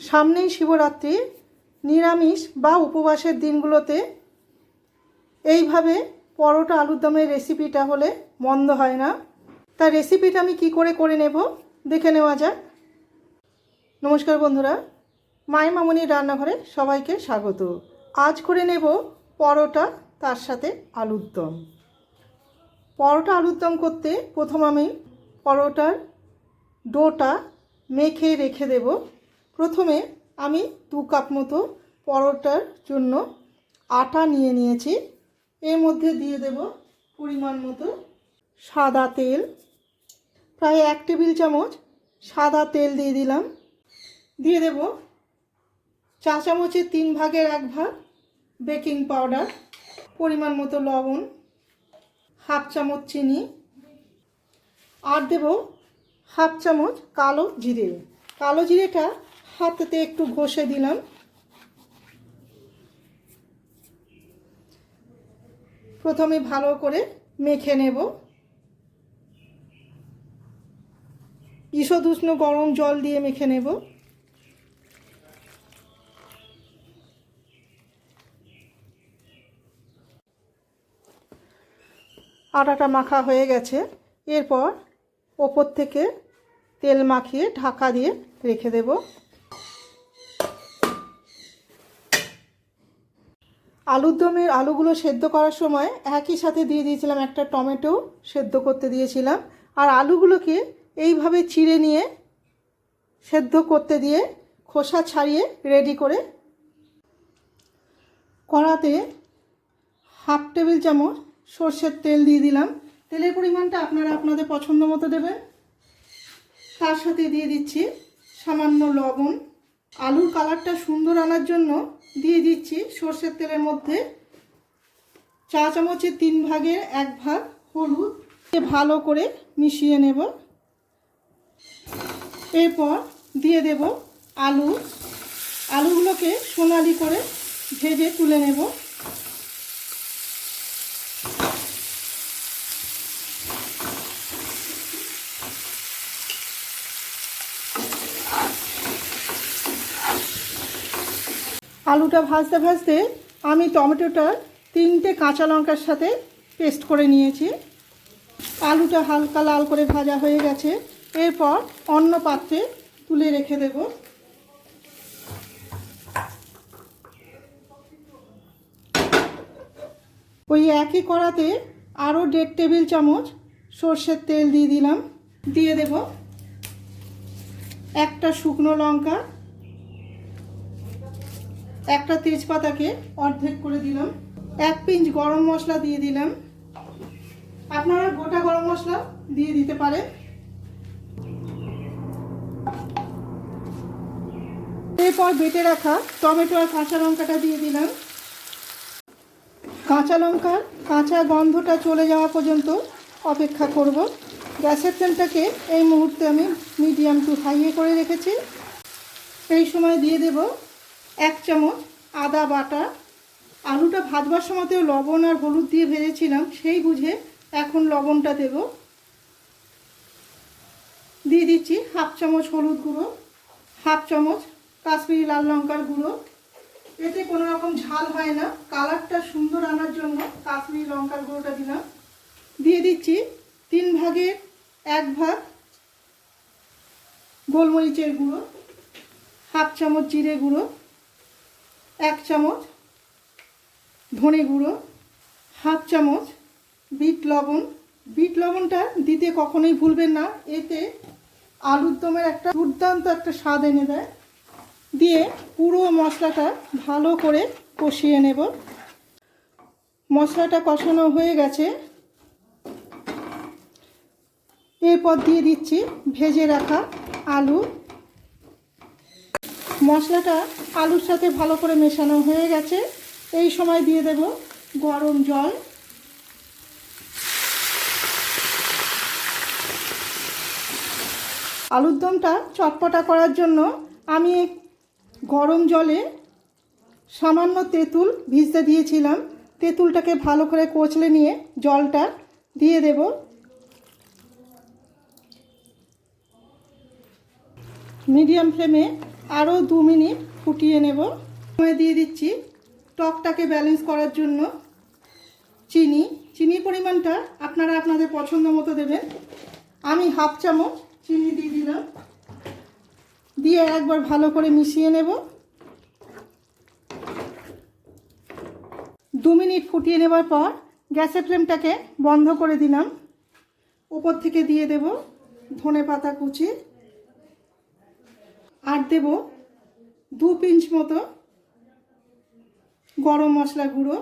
সামনেই শিবরাত্রি, নিরামিষ বা উপবাসের দিনগুলোতে এইভাবে পরোটা আলুর দমের রেসিপিটা হলে মন্দ হয় না। তার রেসিপিটা আমি কি করে করে নেব দেখে নেওয়া যাক। নমস্কার বন্ধুরা মায়ের মামনির রান্নাঘরে সবাইকে স্বাগত। আজ করে নেব পরোটা, তার সাথে আলুর দম। পরোটা আলুর দম করতে প্রথম আমি পরোটার ডোটা মেখে রেখে দেব। প্রথমে আমি দু কাপ মতো পরোটার জন্য আটা নিয়ে নিয়েছি। এর মধ্যে দিয়ে দেব পরিমাণ মতো সাদা তেল। প্রায় এক টেবিল চামচ সাদা তেল দিয়ে দিলাম। দিয়ে দেব চা চামচের তিন ভাগের এক ভাগ বেকিং পাউডার, পরিমাণ মতো লবণ, হাফ চামচ চিনি আর দেব হাফ চামচ কালো জিরে। কালো জিরেটা হাতেতে একটু ঘষে দিলাম। প্রথমে ভালো করে মেখে নেব। ঈষদ উষ্ণ গরম জল দিয়ে মেখে নেব। আটাটা মাখা হয়ে গেছে। এরপর ওপর থেকে তেল মাখিয়ে ঢাকা দিয়ে রেখে দেব। আলুর দমের আলুগুলো সেদ্ধ করার সময় একই সাথে দিয়ে দিয়েছিলাম একটা টমেটো সেদ্ধ করতে দিয়েছিলাম। আর আলুগুলোকে এইভাবে চিড়ে নিয়ে সেদ্ধ করতে দিয়ে খোসা ছাড়িয়ে রেডি করে কড়াতে হাফ টেবিল চামচ সর্ষের তেল দিয়ে দিলাম। তেলের পরিমাণটা আপনারা আপনাদের পছন্দ মতো দেবেন। তার সাথে দিয়ে দিচ্ছি সামান্য লবণ। আলুর কালারটা সুন্দর আনার জন্য দিয়ে দিচ্ছি সর্ষের তেলের মধ্যে। চা চামচের তিন ভাগের এক ভাগ হলুদ ভালো করে মিশিয়ে নেব। এরপর দিয়ে দেব আলু। আলুগুলোকে সোনালি করে ভেজে তুলে নেব। আলুটা ভাজতে ভাজতে আমি টমেটোটা তিনটে কাঁচা লঙ্কার সাথে পেস্ট করে নিয়েছি। আলুটা হালকা লাল করে ভাজা হয়ে গেছে। এরপর অন্য পাত্রে তুলে রেখে দেব। ওই একই কড়াতে আরও দেড় টেবিল চামচ সর্ষের তেল দিয়ে দিলাম। দিয়ে দেব একটা শুকনো লঙ্কা একটা তেজপাতাকে অর্ধেক করে দিলাম। এক পিঞ্চ গরম মশলা দিয়ে দিলাম। আপনারা গোটা গরম মশলা দিয়ে দিতে পারেন। এরপর বেটে রাখা টমেটো আর কাঁচা লঙ্কাটা দিয়ে দিলাম। কাঁচা লঙ্কার কাঁচা গন্ধটা চলে যাওয়া পর্যন্ত অপেক্ষা করব। গ্যাসের ফ্লেমটাকে এই মুহূর্তে আমি মিডিয়াম টু হাইয়ে করে রেখেছি। এই সময় দিয়ে দেব এক চামচ আদা বাটা, আলুটা ভাজবার সময়তেও লবণ আর হলুদ দিয়ে ভেজেছিলাম, সেই বুঝে এখন লবণটা দেব। দিয়ে দিচ্ছি হাফ চামচ হলুদ গুঁড়ো, হাফ চামচ কাশ্মীরি লাল লঙ্কার গুঁড়ো। এতে কোনো রকম ঝাল হয় না, কালারটা সুন্দর আনার জন্য কাশ্মীরি লঙ্কার গুঁড়োটা দিলাম। দিয়ে দিচ্ছি তিন ভাগের এক ভাগ গোলমরিচের গুঁড়ো, হাফ চামচ জিরে গুঁড়ো এক চামচ ধনে গুঁড়ো, হাফ চামচ বিট লবণ। বিট লবণটা দিতে কখনোই ভুলবেন না, এতে আলুর দমের একটা দুর্দান্ত একটা স্বাদ এনে দেয়। দিয়ে পুরো মশলাটা ভালো করে কষিয়ে নেব। মশলাটা কষানো হয়ে গেছে। এরপর দিয়ে দিচ্ছি ভেজে রাখা আলু। মশলাটা আলুর সাথে ভালো করে মেশানো হয়ে গেছে। এই সময় দিয়ে দেব গরম জল। আলুর দমটা চটপটা করার জন্য আমি গরম জলে সামান্য তেঁতুল ভিজতে দিয়েছিলাম। তেঁতুলটাকে ভালো করে কচলে নিয়ে জলটা দিয়ে দেব। মিডিয়াম ফ্লেমে আরও দু মিনিট ফুটিয়ে নেব। সময় দিয়ে দিচ্ছি টকটাকে ব্যালেন্স করার জন্য। চিনি, চিনির পরিমাণটা আপনারা আপনাদের পছন্দ মতো দেবেন। আমি হাফ চামচ চিনি দিয়ে দিলাম। দিয়ে একবার ভালো করে মিশিয়ে নেব। দু মিনিট ফুটিয়ে নেবার পর গ্যাসের ফ্লেমটাকে বন্ধ করে দিলাম। উপর থেকে দিয়ে দেব ধনে পাতা কুচি। আর দেব দু পিঞ্চ মতো গরম মশলা গুঁড়ো।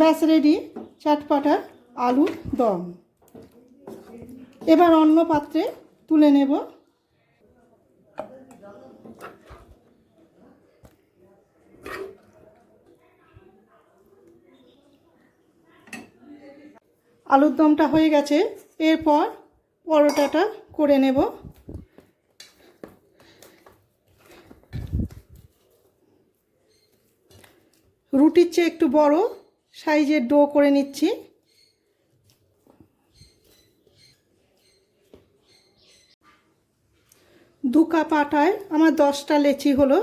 ব্যাস রেডি চাটপাটা আলুর দম। এবার অন্য পাত্রে তুলে নেব। আলুর দমটা হয়ে গেছে। এরপর পরোটাটা করে নেব। রুটির চেয়ে একটু বড় সাইজের ডো করে নিচ্ছি। দু কাপ আটায়, আমার দশটা লেচি হলো।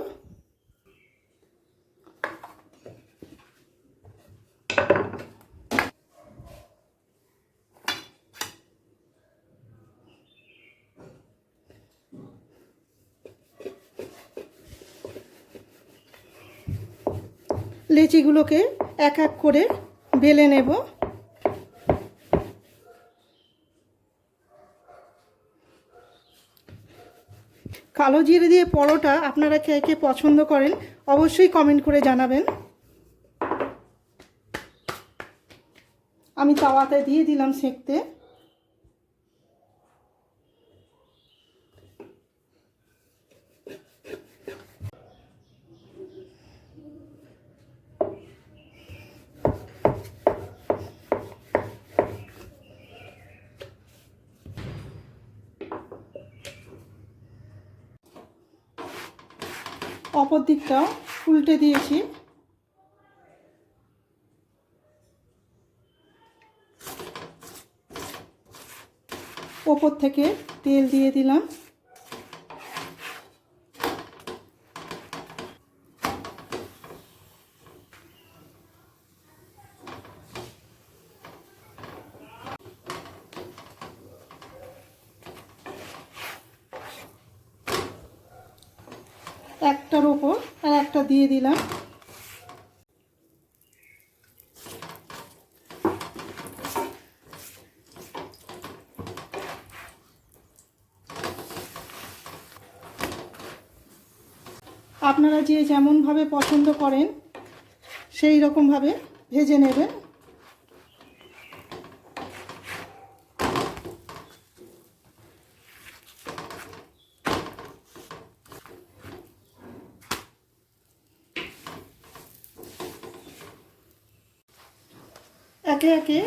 লেচিগুলোকে এক এক করে বেলে নেব। কালো জিরে দিয়ে পরোটা আপনারা কে কে পছন্দ করেন অবশ্যই কমেন্ট করে জানাবেন। আমি তাওয়াতে দিয়ে দিলাম সেঁকতে। অপর দিকটাও উল্টে দিয়েছি। ওপর থেকে তেল দিয়ে দিলাম। একটার ওপর আর একটা দিয়ে দিলাম। আপনারা যে যেমনভাবে পছন্দ করেন, সেই রকমভাবে ভেজে নেবেন। একে একে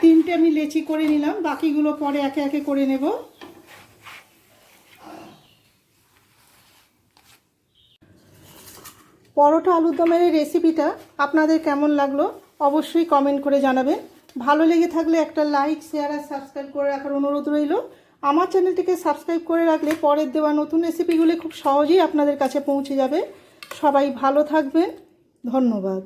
তিনটে আমি লেচি করে নিলাম, বাকিগুলো পরে একে একে করে নেব। পরোটা আলুর দমের এই রেসিপিটা আপনাদের কেমন লাগল অবশ্যই কমেন্ট করে জানাবেন। ভালো লেগে থাকলে একটা লাইক শেয়ার আর সাবস্ক্রাইব করে রাখার অনুরোধ রইল। আমার চ্যানেলটিকে সাবস্ক্রাইব করে রাখলে পরের দেওয়া নতুন রেসিপিগুলি খুব সহজেই আপনাদের কাছে পৌঁছে যাবে। সবাই ভালো থাকবেন। ধন্যবাদ।